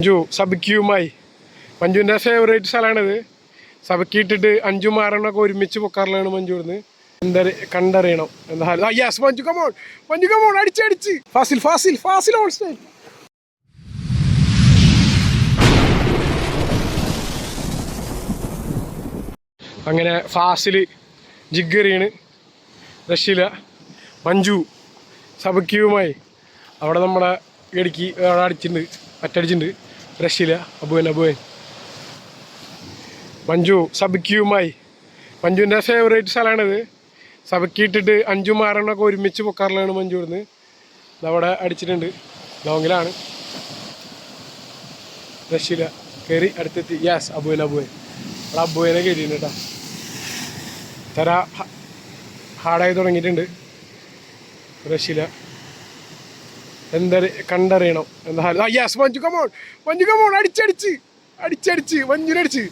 മഞ്ജു സബിക്കിയുമായി. മഞ്ജുവിന്റെ ഫേവറേറ്റ് സ്ഥലമാണിത്. സബക്കിയിട്ടിട്ട് അഞ്ചു മാറണൊക്കെ ഒരുമിച്ച് പൊക്കാറിലാണ് മഞ്ജു ഇവിടുന്ന്. എന്താ കണ്ടറിയണം എന്താ yes Manju come on Manju come on അടിച്ചടിച്ച് Fazil Fazil Fazil all style അങ്ങനെ ഫാസിൽ ജിഗറിയാണ് റഷ്യയില മഞ്ജു സബക്യുമായി അവിടെ നമ്മളെ ഇടുക്കി അവിടെ അടിച്ചിട്ടുണ്ട് മറ്റടിച്ചിട്ടുണ്ട് റഷ്യയില അബുവൻ അബുവൻ മഞ്ജു സബക്യുവുമായി മഞ്ജുവിന്റെ ഫേവറേറ്റ് സ്ഥലമാണിത്. സബക്കിയിട്ടിട്ട് അഞ്ചും മാറണൊക്കെ ഒരുമിച്ച് പൊക്കാറിലാണ് മഞ്ജു ഇവിടുന്ന്. അവിടെ അടിച്ചിട്ടുണ്ട്. ലോങ്ങിലാണ്. രക്ഷയില്ല കയറി അടുത്തെത്തി. യെസ് അബുവൻ അബുവൻ അവിടെ അബുവനെ കയറിയിട്ടുണ്ട് കേട്ടോ. തര ഹാർഡായി തുടങ്ങിയിട്ടുണ്ട്. റഷ്യയില എന്താ കണ്ടറിയണം. എന്താ yes Manju come on Manju come on അടിച്ചടിച്ച് അടിച്ചടിച്ച് മഞ്ജുനടിച്ച്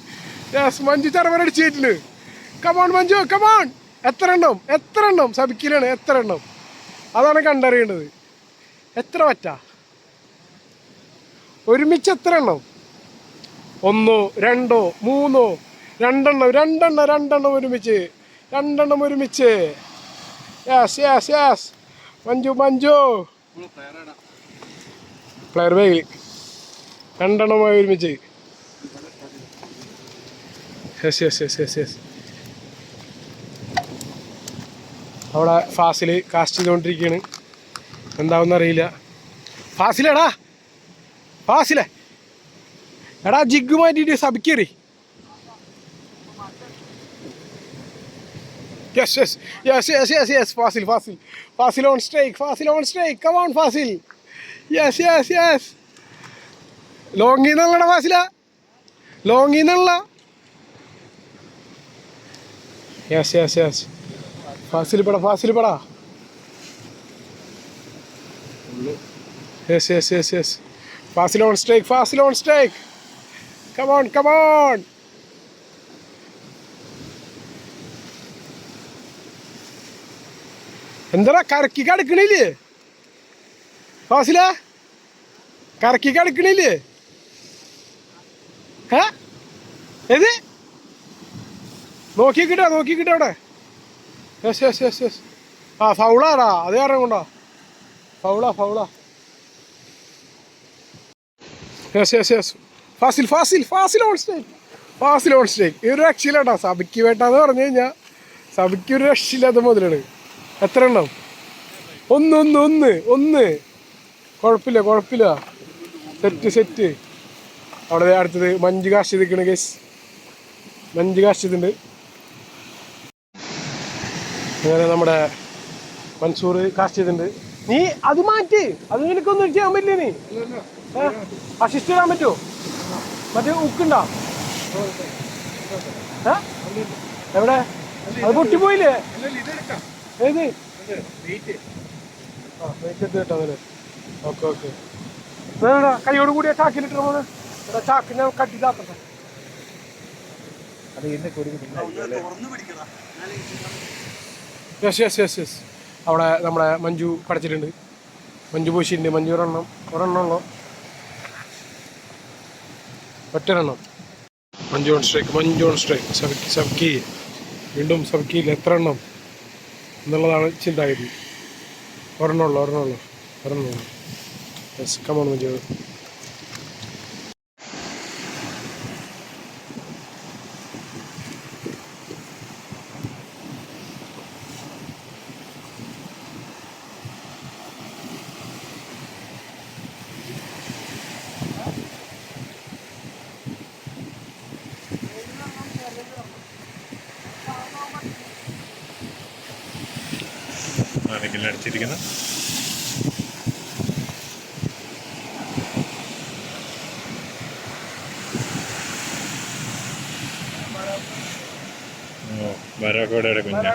യെസ് മഞ്ജു അടിച്ച് കമോൺ മഞ്ജു കമോൺ എത്ര എണ്ണം? എത്ര എണ്ണം? സബിക്കിലാണ് എത്ര എണ്ണം? അതാണ് കണ്ടറിയേണ്ടത്. എത്ര പറ്റാ? ഒരുമിച്ച് എത്ര എണ്ണം? ഒന്നോ രണ്ടോ മൂന്നോ? രണ്ടെണ്ണം രണ്ടെണ്ണം രണ്ടെണ്ണം ഒരുമിച്ച്. രണ്ടെണ്ണം ഒരുമിച്ച്. Yes yes yes. Manju Manju. Player ബാഗിൽ രണ്ടെണ്ണമായി ഒരുമിച്ച്. Yes yes yes yes yes അവിടെ ഫാസിൽ കാസ്റ്റ് ചെയ്തുകൊണ്ടിരിക്കുകയാണ്. എന്താവുന്ന അറിയില്ല. ഫാസിലെടാ. ഫാസിലെ. എടാ ജിഗ് മാറ്റിയിട്ട് സബിക്കേറി Yes, yes, yes, yes, yes, Fasil, Fasil. Fasil on strike, Fasil on strike. Come on, Fasil. Yes, yes, yes. ലോങ്ങിൽ നിന്നുള്ളടാ ഫാസില ലോങ്ങിൽ നിന്നുള്ള യെസ് യെസ് യെസ് ഫാസിൽ പെടാ Fasil പെടാ yes yes yes yes Fasil on strike Fasil on strike come on come on എന്താടാ കറക്കി കടക്കണില്ലേ? ഫാസില കറക്കി കടക്കണില്ലേ? ഏത്? നോക്കി കിട്ടാ നോക്കി കിട്ടാ അവിടെ. Yes yes yes yes. ആ ഫൗളാടാ. അത് കാരണം കൊണ്ടോ? ഫൗളാ ഫൗളാ. Yes yes yes. Fasil Fasil Fasil on strike Fasil on strike ഈ ഒരു രക്ഷയില്ലാട്ടാ സബിക്ക് വേട്ടാന്ന് പറഞ്ഞു കഴിഞ്ഞാൽ സബിക്ക് ഒരു രക്ഷയില്ലാത്ത മുതലാണ്. എത്ര എണ്ണം ഒന്ന് ഒന്ന് ഒന്ന് ഒന്ന്. കുഴപ്പമില്ല കുഴപ്പമില്ല. Set set. അവിടെ അടുത്തത് മഞ്ച് കാശ് നിൽക്കണ കേസ് മഞ്ച് കാശ് ഇതുണ്ട് അങ്ങനെ നമ്മുടെ മൻസൂർ കാശ് ചെയ്തിട്ടുണ്ട്. നീ അത് മാറ്റി. അത് നിനക്കൊന്നും ചെയ്യാൻ പറ്റില്ല നീ. അസിസ്റ്റ് ചെയ്യാൻ പറ്റുമോ? മറ്റേ ഉക്കുണ്ടോ? എവിടെ? അത് പൊട്ടിപ്പോയില്ലേ? ഏത്? ആ വെയിറ്റ് എടുത്ത് കേട്ടോ അതിന് ഓക്കെ ഓക്കെ വേണ്ട കൈയോട് കൂടിയ ചാക്കിലിട്ട് പോകുന്നത് ഇവിടെ ചാക്കിനെ കട്ടിതാക്കട്ടെ യെസ് യെസ് യെസ് യെസ് അവിടെ നമ്മുടെ മഞ്ജു പഠിച്ചിട്ടുണ്ട്. മഞ്ജു പൂശിണ്ട് മഞ്ജു ഒരെണ്ണം ഒരെണ്ണം ഉള്ളോ? ഒറ്റരെണ്ണം Manju on strike Manju on strike സബ്ക്കി സബ്ക്കി വീണ്ടും സബ്ക്കിയിൽ എത്ര എണ്ണം എന്നുള്ളതാണ് ചിന്താഗതി. ഒരെണ്ണമുള്ളൂ ഒരെണ്ണമുള്ളൂ ഒരെണ്ണമുള്ളൂ യെസ് കമോൺ മഞ്ജു ആരെങ്കിലും അടിച്ചിരിക്കുന്നത് ഓ വരാക്കോടെ കുഞ്ഞ